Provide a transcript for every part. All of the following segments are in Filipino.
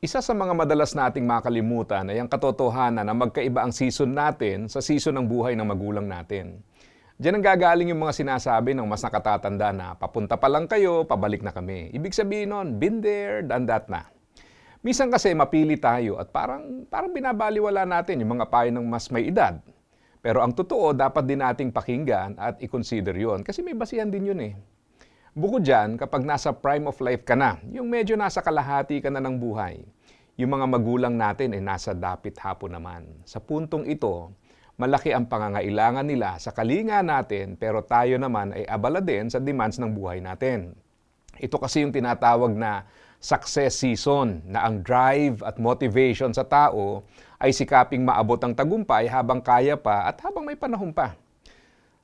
Isa sa mga madalas nating makalimutan ay ang katotohanan na magkaiba ang season natin sa season ng buhay ng magulang natin. Diyan ang gagaling yung mga sinasabi ng mas nakatatanda na papunta pa lang kayo, pabalik na kami. Ibig sabihin nun, been there, done that na. Minsan kasi mapili tayo at parang, parang binabaliwala natin yung mga payo ng mas may edad. Pero ang totoo, dapat din nating pakinggan at i-consider yon kasi may basihan din yun eh. Bukod dyan, kapag nasa prime of life ka na, yung medyo nasa kalahati ka na ng buhay, yung mga magulang natin ay nasa dapit hapon naman. Sa puntong ito, malaki ang pangangailangan nila sa kalinga natin pero tayo naman ay abala din sa demands ng buhay natin. Ito kasi yung tinatawag na success season na ang drive at motivation sa tao ay sikaping maabot ang tagumpay habang kaya pa at habang may panahon pa.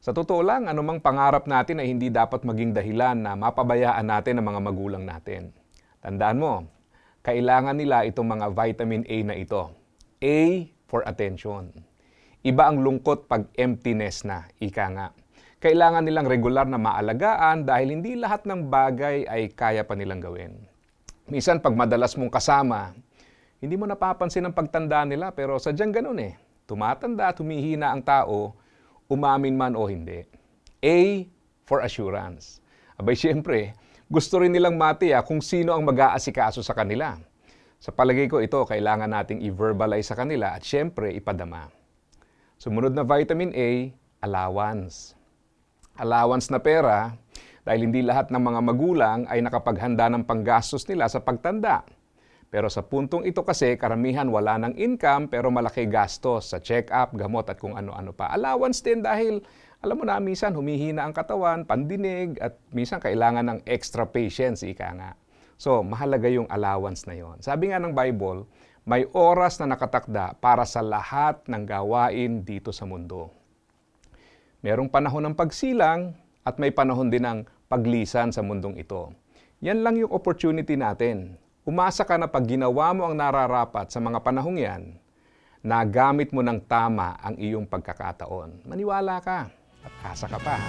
Sa totoo lang, anumang pangarap natin ay hindi dapat maging dahilan na mapabayaan natin ang mga magulang natin. Tandaan mo, kailangan nila itong mga vitamin A na ito. A for attention. Iba ang lungkot pag emptiness na, ika nga. Kailangan nilang regular na maalagaan dahil hindi lahat ng bagay ay kaya pa nilang gawin. Minsan pag madalas mong kasama, hindi mo napapansin ang pagtanda nila pero sadyang ganun eh. Tumatanda at humihina ang tao, umamin man o hindi. A for assurance. Abay siyempre, gusto rin nilang matiya kung sino ang mag-aasikaso sa kanila. Sa palagay ko ito, kailangan nating i-verbalize sa kanila at siyempre ipadama. Sumunod na vitamin A, allowance. Allowance na pera dahil hindi lahat ng mga magulang ay nakapaghanda ng panggastos nila sa pagtanda. Pero sa puntong ito kasi, karamihan wala ng income pero malaki gastos sa check-up, gamot at kung ano-ano pa. Allowance din dahil alam mo na, minsan humihina ang katawan, pandinig, at minsan kailangan ng extra patience, ika nga. So, mahalaga yung allowance na yon. Sabi nga ng Bible, may oras na nakatakda para sa lahat ng gawain dito sa mundo. Merong panahon ng pagsilang at may panahon din ng paglisan sa mundong ito. Yan lang yung opportunity natin. Umasa ka na pag ginawa mo ang nararapat sa mga panahong yan, nagamit mo ng tama ang iyong pagkakataon. Maniwala ka at asa ka pa.